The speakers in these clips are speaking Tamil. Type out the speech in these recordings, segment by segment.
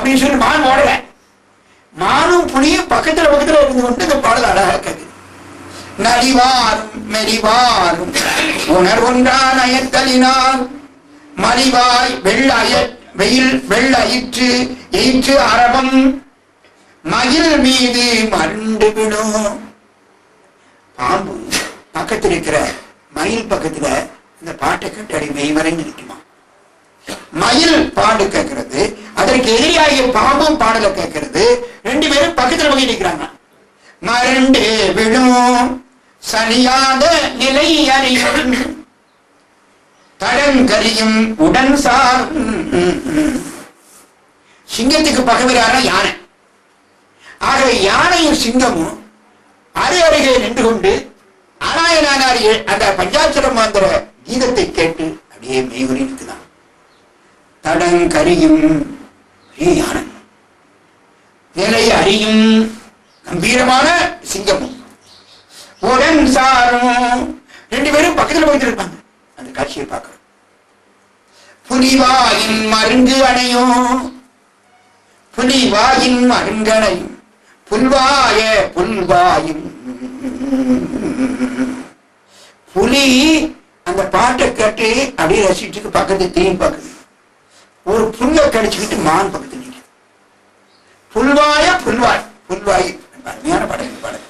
அப்படின்னு சொல்லி மான் ஓடல. மானும் புலியும் பக்கத்துல பக்கத்துல இருந்து கொண்டு இந்த பாடல் அழகா கேக்குது. நலிவாரும் மெலிவாரும் உணர்வொன்றான் அயத்தலினால் மலிவாய் வெள்ளய வெயில் வெள்ளயிற்று எயிற்று அரவம். மயில் மீது மண்டு விடும் பாம்பு பக்கத்துல இருக்கிற மயில் பக்கத்துல இந்த பாட்டை கேட்டு அடி மெய்மறைந்து நிற்குமா? மயில் பாடு கேட்கிறது அதற்கு எதிரியாகிய பாம்பும் பாடல கேட்கிறது. ரெண்டு பேரும் பக்கத்துல போய் நிற்கிறாங்க மருண்டு விழும் சரியாத நிலை அறியும். தடங்கரியும் உடன் சார். சிங்கத்துக்கு பக்கவிலான யானை. ஆக யானையும் சிங்கமும் அரு அருகே நின்று கொண்டு ஆனாயனானார் அந்த பஞ்சாட்சரம் அந்த கீதத்தை கேட்டு அப்படியே மெய்குறி நிற்குதான். தடங்கரியும் நிலை அறியும் கம்பீரமான சிங்கமும். உடன் சாரும் ரெண்டு பேரும் பக்கத்துல போயிட்டு இருப்பாங்க அந்த காட்சியை பார்க்கிறோம். புலிவாயின் மருங்கு அணையும் புலிவாயின் மருங்கணையும் புல்வாய புல்வாயும். புலி அந்த பாட்டை கேட்டு அப்படியே ரசிச்சுட்டு பக்கத்து திரும்பி பார்க்குது ஒரு புல்லை கடிச்சுக்கிட்டு மான் பக்கத்து நிற்குது புல்வாய புல்வாய் புல்வாய் அருமையான படம் பாடல்.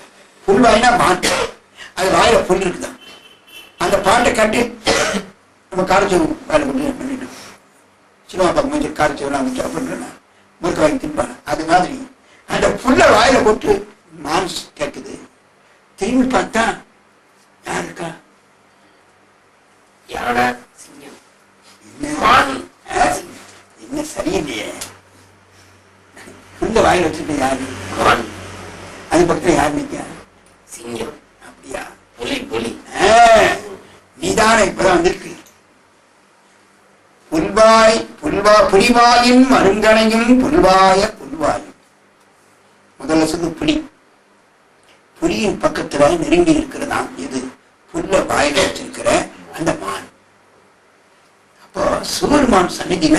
புல்வாய்னா மான். அது வாயில புல் இருக்குதான் அந்த பாட்டை கட்டி நம்ம காரச்சவு வேலை பண்ணி பண்ணிட்டோம் சினிமா பக்கம் கொஞ்சம் காரச்சவுலாம் வச்சு அப்படின்னா முறுக்க வாங்கி தின்பாங்க அது மாதிரி அந்த புல்ல வாயில போட்டு மான்ஸ் கேட்குது. திரும்பி பார்த்தா யார் இருக்கா? யாரோட? சிங்கம். என்ன மான். என்ன சரியில்லையே புல்ல வாயில வச்சுட்டு யாரு? அது பக்கத்துல யார் நிற்கா சிங்கம். அப்படியா? புலி புலி. நீதான இப்பதான் வந்திருக்கு. புல்வாய் புல்வா புலிவாயின் மருங்கனையும் புல்வாய புல்வாயும் முதல்ல சொல்லு புலி. புலியின் பக்கத்துல நெருங்கி இருக்கிறதாம் இது புல்ல வாயில வச்சிருக்கிற அந்த மான். அப்போ சிவருமான் சந்நிதியில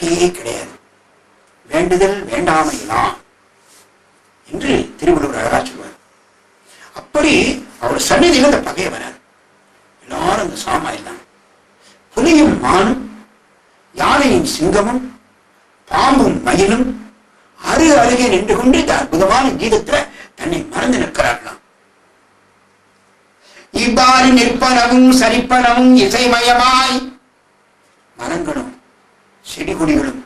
வகையே கிடையாது வேண்டுதல் வேண்டாமைதான் என்று திருவள்ளுவர் அழகா சொல்வார். அப்படி அவர் சந்நிதியில அந்த பகையை வராது எல்லாரும் அந்த சாமாயில் தான். புலியும் மானும் யானையும் சிங்கமும் பாம்பும் மயிலும் அரு அருகே நின்று கொண்டு இந்த அற்புதமான கீதத்துல தன்னை மறந்து நிற்கிறார்களாம். இவ்வாறு நிற்பனவும் சரிப்பனவும் இசைமயமாய் மரங்களும் செடி கொடிகளும்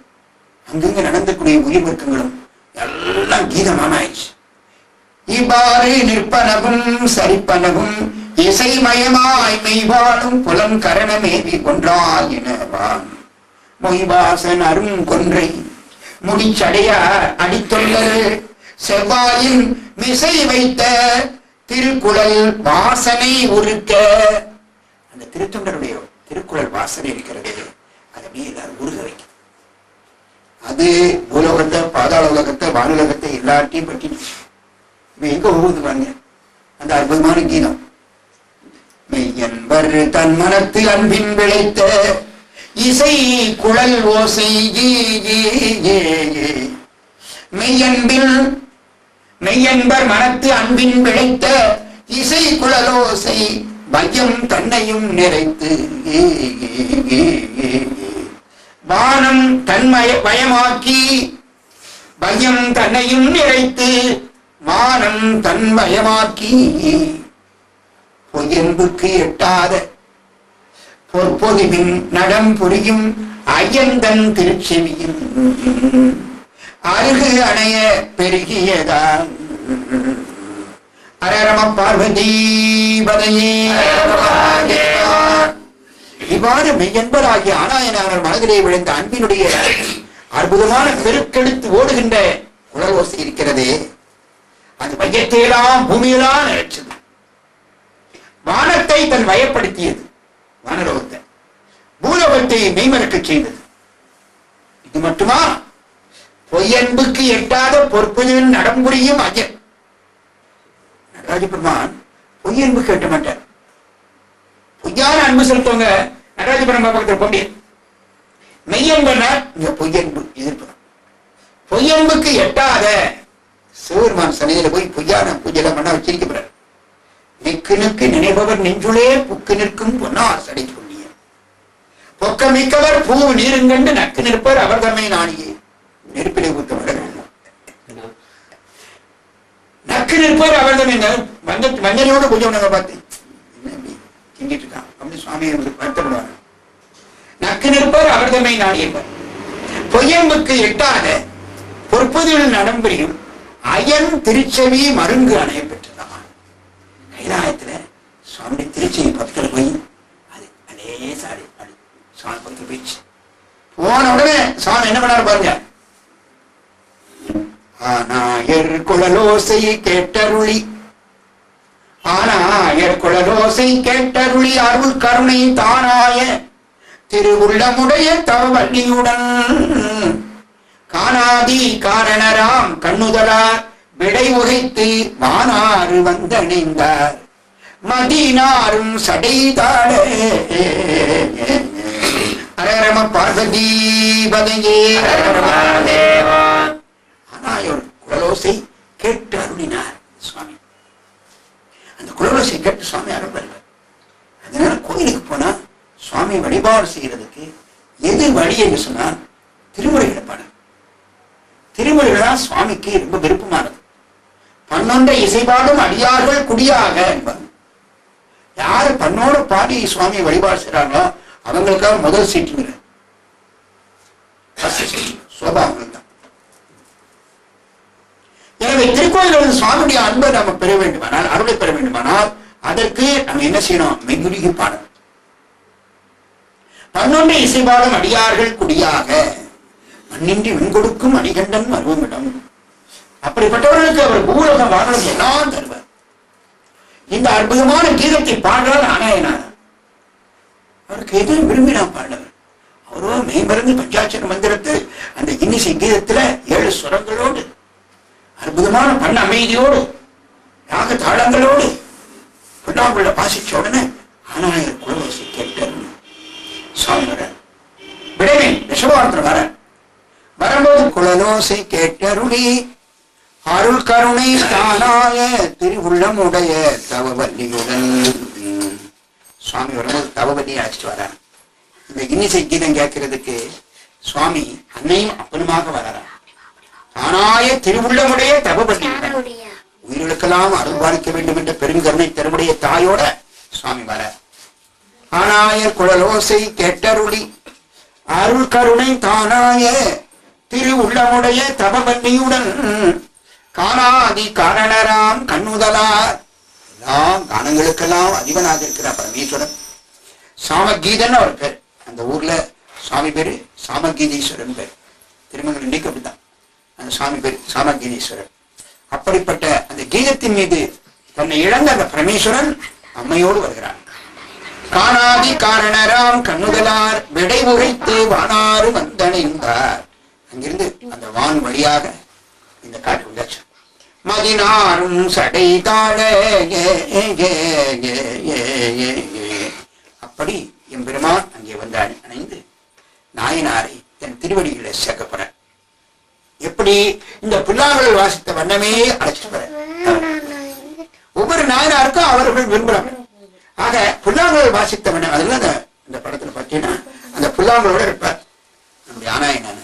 அங்கங்க நடந்தக்கூடிய உயிர் வர்க்கங்களும் எல்லாம் கீதமானாயிடுச்சு இவ்வாறு நிற்பனவும் சரிப்பனவும் இசைமயமாய் மெய்வாழும் புலம் கரணமேவி கொன்றாயினவான் மொய்வாசன் அரும் கொன்றை முடிச்சடையார் அடித்தொள்ளர் செவ்வாயின் மிசை வைத்த திருக்குழல் வாசனை உருக்க. அந்த திருத்தொண்டருடைய திருக்குழல் வாசனை இருக்கிறது. அதை அப்படியே எல்லாரும் உருக வைக்கும். அது பூலோகத்தை பாதாள உலகத்தை வானுலகத்தை எல்லாத்தையும் பற்றி இப்ப எங்க போகுது பாருங்க? அந்த அற்புதமான கீதம். மெய்யன்பர் தன் மனத்து அன்பின் விளைத்த இசை குழல் ஓசை மெய்யன்பில் மெய்யன்பர் மனத்து அன்பின் விளைத்த இசை குழலோசை பயம் தன்னையும் நிறைத்து ஏ, ஏ, ஏ, ஏ, ஏ. வானம் தன்மய வயமாக்கி பயம் தன்னையும் நிறைத்து வானம் தன்மயமாக்கி பொயன்புக்கு எட்டாத பொற்பொழிவின் நடம் புரியும் ஐயந்தன் திருச்செவியும் அருகு அணைய பெருகியதான் அரரம பார்வதி பதையே இவ்வாறு மெய்யன்பராகிய ஆனாயனார் மனதிலே விழுந்த அன்பினுடைய அற்புதமான பெருக்கெடுத்து ஓடுகின்ற உலகோசை இருக்கிறதே. அது மையத்தையெல்லாம் பூமியெல்லாம் நினைச்சது வானத்தை தன் வயப்படுத்தியது. வானலோகத்தை. பூலோகத்தை மெய்மறக்கச் செய்தது. இது மட்டுமா? பொய்யன்புக்கு எட்டாத பொற்பதில் நடமுறையும் அஜன். நடராஜ பெருமான் பொய்யன்புக்கு எட்ட மாட்டார். பொய்யான அன்பு செலுத்தவங்க. நடராஜபுரம் பக்கத்தில் போக முடியாது மெய்யன்பனா இங்க பொய்யன்பு எதிர்ப்பு. பொய்யன்புக்கு எட்டாத சிவபெருமான் சன்னிதியில போய் பொய்யான பூஜைலாம் பண்ண வச்சிருக்கிறார் நிக்கு நிற்கு நினைப்பவர் நெஞ்சுளே புக்கு நிற்கும் பொன்னார் சடை சொல்லிய பொக்க மிக்கவர் பூ நீருங்கண்டு நக்கு நிற்பர் அவர் தம்மை நாணியே நெருப்பிலை ஊத்த நக்கு நிற்பர் அவர் தம்மை மஞ்ச மஞ்சளோட பூஜை பண்ண பார்த்து. இப்படி இருக்கான் அப்படின்னு சுவாமி அவருக்கு வருத்தப்படுவாங்க நக்கு நிற்பார் அவர் நாடியவர் பொய்யம்புக்கு எட்டாத பொற்பதில் நடம்பெறியும் அயன் திருச்செவி மருங்கு அணைய பெற்றதான் கைலாயத்துல சுவாமி திருச்செவி பக்கத்துல போய் அது அதே சாரி அது சுவாமி பக்கத்துல போயிடுச்சு. போன உடனே சுவாமி என்ன பண்ணாரு பாருங்க. ஆனாயர் குழலோசை கேட்டருளி. ஆனாயர் குழலோசை கேட்ட கேட்டருளி அருள் கருணை தானாய திருவுள்ளமுடைய தவவல்லியுடன். காணாதி காரணராம் கண்ணுதலார் விடை உகைத்து வானாறு வந்தணிந்தார் மதினாரும் சடைதாளே. அரரம பார்வதி பதையே ஆனாயோர் குழலோசை கேட்டு அருளினார் சுவாமி அந்த குழலோசை கேட்டு சுவாமி அருள்வார் அதனால கோயிலுக்கு போனா சுவாமி வழிபாடு செய்யறதுக்கு எது வழி என்று சொன்னால் திருமுறைகளை பாடல். திருமுறைகள் தான் சுவாமிக்கு ரொம்ப விருப்பமானது. பன்னொன்றை இசைபாடும் அடியார்கள் குடியாக என்பார். யாரு பண்ணோட பாடி சுவாமி வழிபாடு செய்றாங்களோ அவங்களுக்காக முதல் சீட்டுங்கிற சோபா அவங்களுக்கு தான் எனவே திருக்கோயில்களில் சுவாமியுடைய அன்பை நம்ம பெற வேண்டுமானால் அருளை பெற வேண்டுமானால் அதற்கு நம்ம என்ன செய்யணும்? மெய்குருகி பாடணும். பன்னொன்று இசைபாடம் அடியார்கள் குடியாக. மண்ணின்றி விண்கொடுக்கும் அணிகண்டன் மருவமிடம். அப்படிப்பட்டவர்களுக்கு அவர் பூலோக வாகனம் எல்லாம் தருவார். இந்த அற்புதமான கீதத்தை பாடுறார் ஆனாயனார் அவருக்கு எது விரும்பினா பாடுறவர் அவரோ மேம்பருந்து பஞ்சாட்சர மந்திரத்தை அந்த இன்னிசை கீதத்துல ஏழு சுரங்களோடு அற்புதமான பண்ண அமைதியோடு யாக தாளங்களோடு புண்ணாங்குள்ள பாசிச்ச உடனே ஆனாயர் குலவசி கேட்டார் சுவாமி வர விடவே ஒருத்தர் வர. வரும்போது குழலோசை கேட்டருளி அருள் கருணை தானாய திருவுள்ளம் உடைய தவவல்லியுடன். சுவாமி வரும்போது தவவல்லியை அழைச்சிட்டு வரார். இந்த இன்னிசை கீதம் கேட்கறதுக்கு சுவாமி அன்னையும் அப்பனுமாக வராராம். தானாய திருவுள்ளமுடைய தவவல்லியுடன். உயிர்களுக்கெல்லாம் அருள் பாலிக்க வேண்டும் என்ற பெருங்கருணை தருமுடைய தாயோட சுவாமி வர ஆனாய குழலோசை கேட்டருளி அருள் கருணை தானாய திரு உள்ளமுடைய தபபன்னியுடன் காணாதி காரணராம் கண்ணுதலார். எல்லாம் கானங்களுக்கெல்லாம் அதிபனாக இருக்கிறார் பரமேஸ்வரன். சாமகீதன் அவர் பேர். அந்த ஊர்ல சாமி பேரு சாமகீதீஸ்வரன் பேர். திருமணம் இன்னைக்கு அப்படிதான் அந்த சாமி பேர் சாமகீதீஸ்வரன். அப்படிப்பட்ட அந்த கீதத்தின் மீது தன்னை இழந்த அந்த பரமேஸ்வரன் அம்மையோடு வருகிறார் காணாதி காரணராம் கண்ணுதலார் விடை உரைத்து வானாறு வந்தணைந்தார் அங்கிருந்து அந்த வான் வழியாக இந்த காட்டு வந்தாச்சு மதினாரும் சடை தாழ ஏ, ஏ, ஏ, ஏ, ஏ, ஏ, ஏ. அப்படி எம்பெருமான் அங்கே வந்து அணை- அணைந்து. நாயனாரை தன் திருவடிகளை சேர்க்கப்பட எப்படி இந்த புல்லாங்குழல் வாசித்த வண்ணமே அழைச்சிட்டு வர ஒவ்வொரு நாயனாருக்கும் அவர்கள் விரும்புறாங்க. ஆக புல்லாங்குழல் வாசித்த வண்ணம் அதுல அந்த இந்த படத்துல பார்த்தீங்கன்னா அந்த புல்லாங்குழலோட இருப்பார். நம்முடைய ஆனாயனான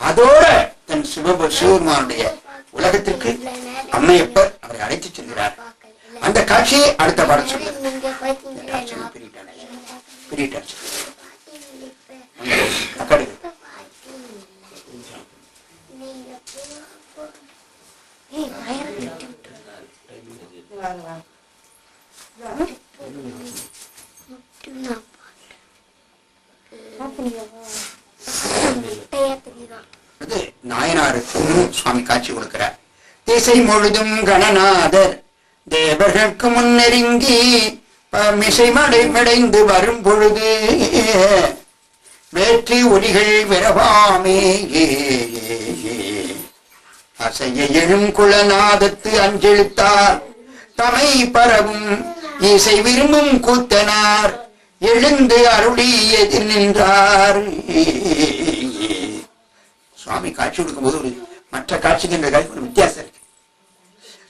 அதோட தன் சிவப சிவபெருமானுடைய உலகத்திற்கு அம்மையப்பர் அவரை அழைத்து செல்கிறார். அந்த காட்சியை அடுத்த படம் சொல்லுது. நீங்க இந்த பிரிட்டார் பிரிட்டார் அக்கடு நீங்க ஏய் வயர் கட்டி முட்டுனா முட்டையா தெரியுதான் அது நாயனாருக்கும் சுவாமி காட்சி கொடுக்கிறார் இசை முழுதும் கணநாதர். தேவர்களுக்கு முன்னெருங்கி மிசை மடைமடைந்து வரும் பொழுது வேற்றி ஒலிகள் விரவாமே. அசைய எழும் குலநாதத்து அஞ்செழுத்தார். தமை பரவும் இசை விரும்பும் கூத்தனார். எழுந்து அருளி எதிர் நின்றார். சுவாமி காட்சி கொடுக்கும்போது ஒரு மற்ற காட்சிகள் ஒரு வித்தியாசம் இருக்கு.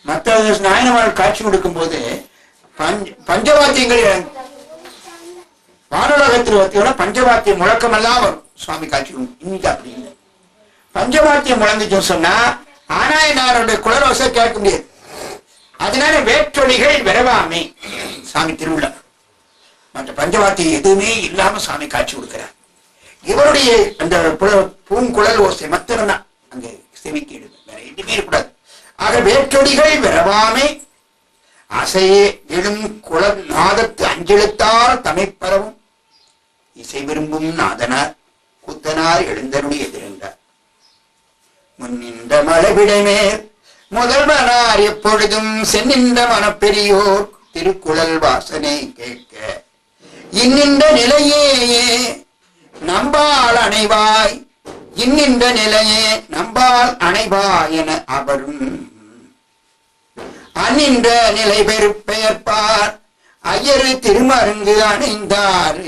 மற்ற நாயனமார் காட்சி கொடுக்கும் போது பஞ்சவாத்தியங்கள் வானுலகத்தில் பார்த்தீங்கன்னா பஞ்சவாத்திய முழக்கமெல்லாம் வரும். சுவாமி காட்சி கொடுக்கும். இன்னைக்கு அப்படி இல்லை. பஞ்சவாத்தியம் முழங்குச்சுன்னு சொன்னா ஆனாயனாருடைய குளரோசை கேட்க முடியாது. அதனால வேற்றொலிகள் விரவாமை. சாமி திருவிழா மற்ற பஞ்சவாத்தியம் எதுவுமே இல்லாம சாமி காட்சி கொடுக்கிறார். இவருடைய அந்த புல- பூங்குழல் ஓசை மத்திரம்தான். அங்கே அங்க வேற எதுவுமே இருக்கக்கூடாது. ஆக வேற்றொடிகள் விரவாமை. அசையே எழும் குளம் நாதத்து அஞ்செழுத்தால் தமைப்பரவும். இசை விரும்பும் நாதனார் குத்தனார் எழுந்தருளி எதிர்ந்தார் முன்னின்ற மலைவிடைமேல் முதல்வனார் எப்பொழுதும் சென்னின்ற மனப்பெரியோர் திருக்குழல் வாசனை கேட்க இன்னின்ற நிலையேயே நம்பால் அணைவாய். இன்னின்ற நிலையே நம்பால் அணைவாய் என அவரும் அந்நின்ற நிலை பெரு பெயர்ப்பார். ஐயரு திருமருங்கு அணிந்தார்.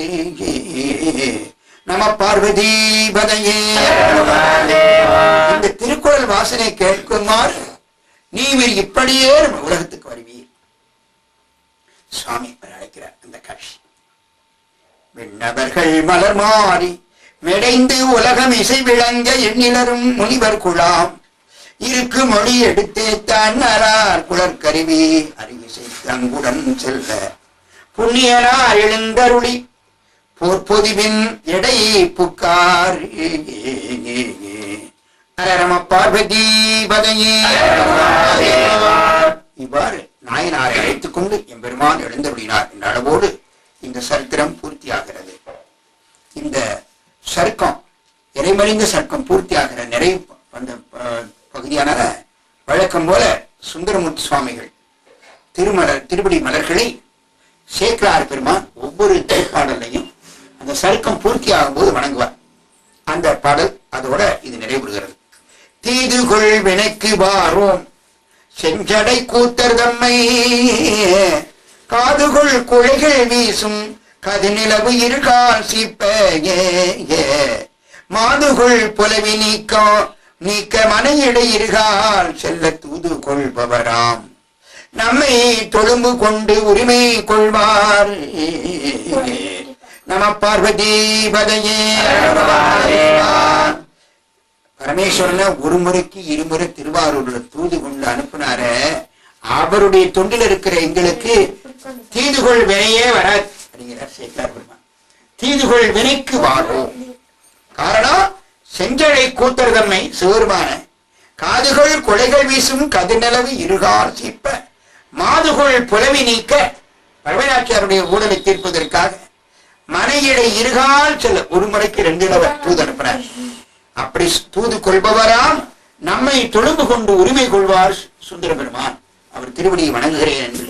நம பார்வதி பதையே இந்த திருக்குறள் வாசனை கேட்குமாறு நீவர் இப்படியே நம்ம உலகத்துக்கு வருவீர். சுவாமி அழைக்கிறார் அந்த காட்சி. விண்ணவர்கள் மலர் மாறி மெடைந்து உலகம் இசை விளங்க எண்ணிலரும் முனிவர் குழாம். இருக்கு மொழி எடுத்தே தன்னரார் குளர்கருவி அறிவிசை தங்குடன் செல்ல புண்ணியனார் எழுந்தருளி. பொற்பொதிவின் எடை புக்கார். அரரம பார்வதி பதையே இவ்வாறு நாயனாரை அழைத்துக் கொண்டு எம்பெருமான் எழுந்தருளினார் என்ற அளவோடு இந்த சரித்திரம் பூர்த்தியாகிறது. இந்த சர்க்கம் இறைமறிந்த சர்க்கம் பூர்த்தியாகிற நிறைவு அந்த பகுதியான வழக்கம் போல சுந்தரமூர்த்தி சுவாமிகள் திருமலர் திருப்படி மலர்களை சேக்கலார் பெருமான் ஒவ்வொரு திருப்பாடலையும் அந்த சருக்கம் பூர்த்தியாகும் போது வணங்குவார். அந்த பாடல் அதோட இது நிறைவுறுகிறது. தீதுகொள் வினைக்கு வாரோம். செஞ்சடை கூத்தர் தம்மை. காதுகுள் குழைகள் வீசும். கதிநிலவு இருகால் சிப்ப ஏ ஏ மாதுகுள் புலவி நீக்கம் நீக்க மனையிடை இருகால் செல்ல தூது கொள்பவராம். நம்மை தொழும்பு கொண்டு உரிமை கொள்வார். நம பார்வதி பதையே பரமேஸ்வரனை ஒரு முறைக்கு இருமுறை திருவாரூர்ல தூது கொண்டு அனுப்புனார. அவருடைய தொண்டில் இருக்கிற எங்களுக்கு தீதுகொள் வினையே வராது. அப்படிங்கிறார் சேக்கலார் பெருமான். தீதுகொள் வினைக்கு வாழும் காரணம் செஞ்சழை கூத்தர் தம்மை சிவருமான காதுகள் கொலைகள் வீசும் கதிர்நிலவு இருகால் தீர்ப்ப. மாதுகள் புலவி நீக்க பரவநாச்சியாருடைய ஊழலை தீர்ப்பதற்காக. மனையிடை இருகால் செல்ல ஒரு முறைக்கு ரெண்டு தூது அனுப்பினார். அப்படி தூது கொள்பவராம் நம்மை தொழும்பு கொண்டு உரிமை கொள்வார் சுந்தர பெருமான். அவர் திருவடியை வணங்குகிறேன் என்று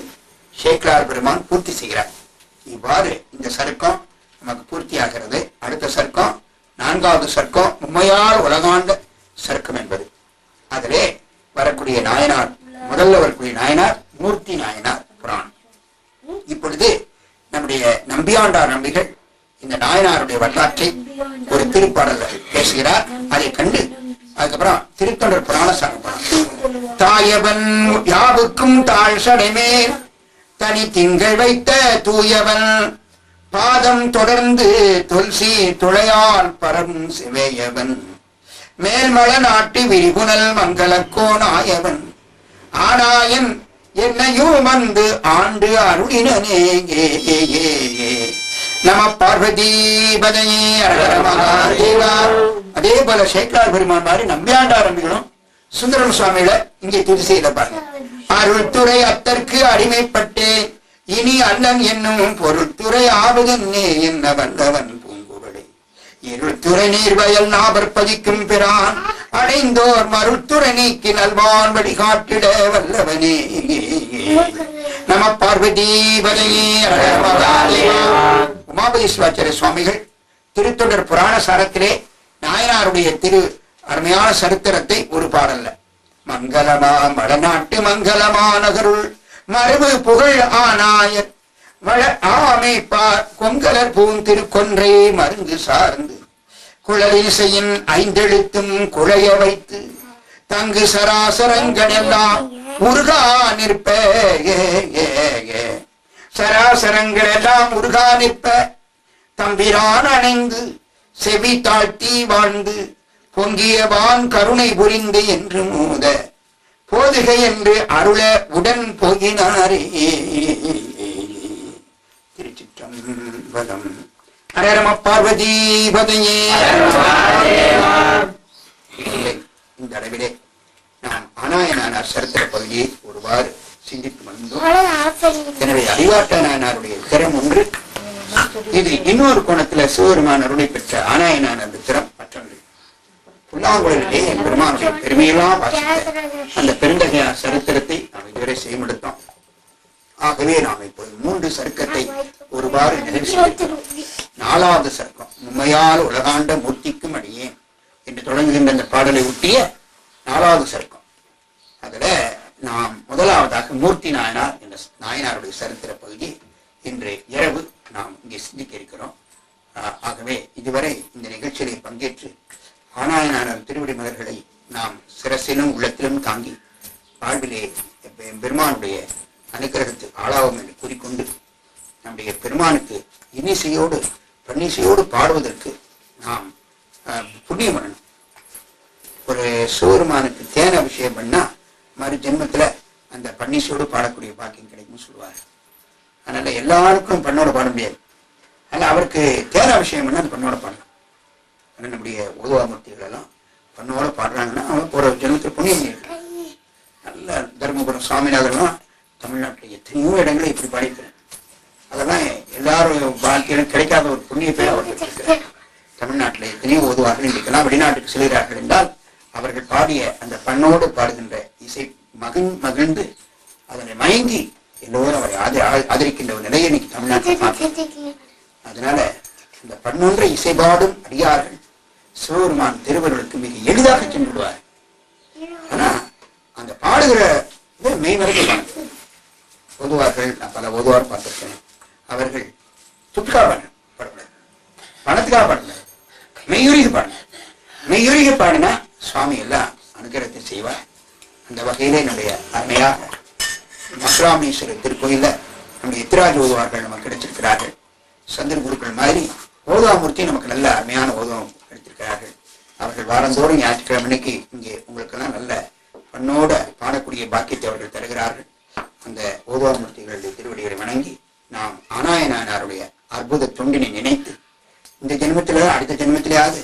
சேக்கலார் பெருமான் பூர்த்தி செய்கிறார். இவ்வாறு இந்த சருக்கம் நமக்கு பூர்த்தியாகிறது. அடுத்த சர்க்கம் நான்காவது சர்க்கம் உண்மையால் உலகாண்ட சர்க்கம் என்பது. அதிலே வரக்கூடிய நாயனார் முதல்ல வரக்கூடிய நாயனார் மூர்த்தி நாயனார் புராணம். இப்பொழுது நம்முடைய நம்பியாண்டார் நம்பிகள் இந்த நாயனாருடைய வரலாற்றை ஒரு திருப்பாடல்ல பேசுகிறார். அதை கண்டு அதுக்கப்புறம் திருத்தொண்டர் புராண சாரம் தாயவன் யாவுக்கும் தாழ் சடைமேல் தனி திங்கள் வைத்த தூயவன் பாதம் தொடர்ந்து துல்சி துளையால் பரம் சிவேயவன். மேல்மல நாட்டு விரிகுணல் மங்களக்கோ நாயவன். ஆனாயன் என்னையும் வந்து ஆண்டு அருளினனே ஏ, நம பார்வதீபதையே அதே போல சேக்கலார் பெருமான் மாதிரி நம்பியாண்ட ஆரம்பிக்கணும் சுந்தரம் சுவாமியில இங்கே திருசையில பாருங்க. அருள்துறை அத்தற்கு அடிமைப்பட்டேன். இனி அல்லன் என்னும் பொருள்துறை ஆவதென்னே என்ன வல்லவன் பூங்குழலை. இருள்துறை நீர்வயல் நாபர் பதிக்கும் பிரான் அடைந்தோர் மருள்துறை நீக்கி நல்வான் வழிகாட்டிட வல்லவனே. நம பார்வதி பதையே சுவாமிகள் திருத்தொடர் புராண சாரத்திலே நாயனாருடைய திரு அருமையான சரித்திரத்தை ஒரு பாடல்ல. மங்களமா வடநாட்டு மங்களமா நகருள். மரபு புகழ் ஆனாயர் வள ஆமை பார் கொங்கலர் பூந்திருக்கொன்றே மருந்து சார்ந்து குழலிசையின் ஐந்தெழுத்தும் குழைய வைத்து தங்கு சராசரங்கள் எல்லாம் முருகா நிற்ப. சராசரங்கள் எல்லாம் முருகா நிற்ப. தம்பிரான் அணைந்து செவி தாழ்த்தி வாழ்ந்து பொங்கியவான் கருணை புரிந்து என்று மூத போதுக என்று அருள உடன் போகினாரே. திருச்சிற்றம்பலம். அரரம பார்வதி பதையே இந்த அளவிலே நாம் அனாயனானார் சரித்திர பகுதியை ஒருவாறு சிந்தித்து வந்தோம். எனவே அறிவாட்ட நாயனாருடைய திறம் ஒன்று இது இன்னொரு கோணத்துல சிவபெருமான் அருளை பெற்ற ஆனாயனான திறம் புல்லாங்குழலே பெருமானுடைய பெருமையெல்லாம் வாசித்த அந்த பெருந்தகைய சரித்திரத்தை நாம் இதுவரை செய்யமெடுத்தோம் ஆகவே நாம் இப்போது மூன்று சருக்கத்தை ஒருவாறு நிறைவு நாலாவது சர்க்கம் உண்மையால் உலகாண்ட மூர்த்திக்கும் அடியேன் என்று தொடங்குகின்ற அந்த பாடலை ஒட்டிய நாலாவது சர்க்கம் அதுல நாம் முதலாவதாக மூர்த்தி நாயனார் என்ற நாயனாருடைய சரித்திர பகுதி இன்று இரவு நாம் இங்கே சிந்திக்க இருக்கிறோம் ஆஹ் ஆகவே இதுவரை இந்த நிகழ்ச்சியிலே பங்கேற்று ஆனாயனார் திருவடி மலர்களை நாம் சிரசிலும் உள்ளத்திலும் தாங்கி வாழ்விலே பெ- பெருமானுடைய அனுக்கிரகத்து என்று கூறிக்கொண்டு நம்முடைய பெருமானுக்கு இனிசையோடு பன்னிசையோடு பாடுவதற்கு நாம் புண்ணியம் பண்ணணும் ஒரு சிவருமானுக்கு தேன அபிஷேகம் பண்ணா மறு ஜென்மத்துல அந்த பன்னிசையோடு பாடக்கூடிய பாக்கியம் கிடைக்கும்னு சொல்லுவார். அதனால எல்லாருக்கும் பண்ணோட பாட முடியாது. அதனால அவருக்கு தேன அபிஷேகம் பண்ணால் அந்த பண்ணோட பாடலாம். ஆனால் நம்முடைய உதவாமூர்த்திகள் எல்லாம் பண்ணோட பாடுறாங்கன்னா அவங்க ஒரு ஜென்மத்தில் புண்ணியம் நல்ல தருமபுரம் சுவாமிநாதர்லாம் தமிழ்நாட்டில் எத்தனையோ இடங்களை இப்படி பாடியிருக்கிறேன் அதெல்லாம் எல்லாரும் வாழ்க்கையிலும் கிடைக்காத ஒரு புண்ணிய பேர் அவர்களுக்கு இருக்கிறார் தமிழ்நாட்டில் எத்தனையோ ஓதுவார்கள் இன்றைக்கெல்லாம் வெளிநாட்டுக்கு செல்கிறார்கள் என்றால் அவர்கள் பாடிய அந்த பண்ணோடு பாடுகின்ற இசை மகிழ் மகிழ்ந்து அதனை மயங்கி எல்லோரும் அவரை ஆதி ஆதரிக்கின்ற ஒரு நிலையை இன்னைக்கு தமிழ்நாட்டில் அதனால இந்த பன்னொன்றை இசைபாடும் அடியார்கள் சிவபெருமான் திருவருளுக்கு மிக எளிதாக சென்று விடுவார் ஆனா அந்த பாடுகிற இது மெய்மறந்து ஓதுவார்கள் நான் பல ஓதுவார் பார்த்திருக்கேன் அவர்கள் துட்காக பாடக்கூடாது பணத்துக்காக பாடக்கூடாது மெய்யுருகி பாடணும் மெய்யுருகி பாடினா சுவாமி எல்லாம் அனுகிரகத்தை செய்வார். அந்த வகையிலே என்னுடைய அருமையாக மசுராமேஸ்வரர் திருக்கோயில நம்முடைய எத்திராஜ் ஓதுவார்கள் நமக்கு கிடைச்சிருக்கிறார்கள். சந்திர குருக்கள் மாதிரி ஓதுவாமூர்த்தி நமக்கு நல்ல அருமையான ஓதுவம் கிடைத்திருக்கிறார்கள் அவர்கள் வாரந்தோறும் ஞாயிற்றுக்கிழமை இங்கே உங்களுக்கெல்லாம் நல்ல பண்ணோட பாடக்கூடிய பாக்கியத்தை அவர்கள் தருகிறார்கள். அந்த ஓதுவாமூர்த்திகளுடைய திருவடிகளை வணங்கி நாம் ஆனாயனாருடைய அற்புத தொண்டினை நினைத்து இந்த ஜென்மத்தில அடுத்த ஜென்மத்திலேயாவது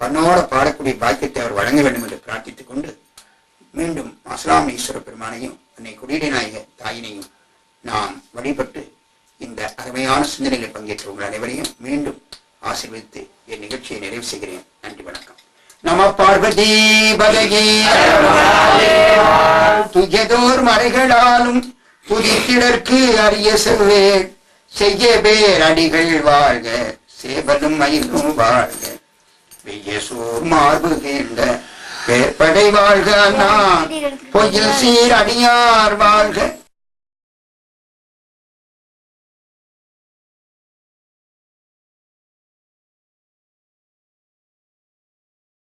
பண்ணோட பாடக்கூடிய பாக்கியத்தை அவர் வழங்க வேண்டும் என்று பிரார்த்தித்துக் கொண்டு மீண்டும் அஸ்லாம் ஈஸ்வர பெருமானையும் அன்னை குடியடை நாயக தாயினையும் நாம் வழிபட்டு இந்த அருமையான சிந்தனைகளை பங்கேற்ற உங்கள் அனைவரையும் மீண்டும் ஆசீர்வதித்து என் நிகழ்ச்சியை நிறைவு செய்கிறேன். நன்றி வணக்கம். நம பார்வதி பலகே துயதோர் மறைகளாலும் துதித்திடற்கு அரிய செவ்வேள் செய்ய பேர் அடிகள் வாழ்க சேவலும் மயிலும் வாழ்க. வெய்யசூர் மார்பு கேண்ட பேர்படை வாழ்க நான் பொய்யில் சீர் அடியார் வாழ்க.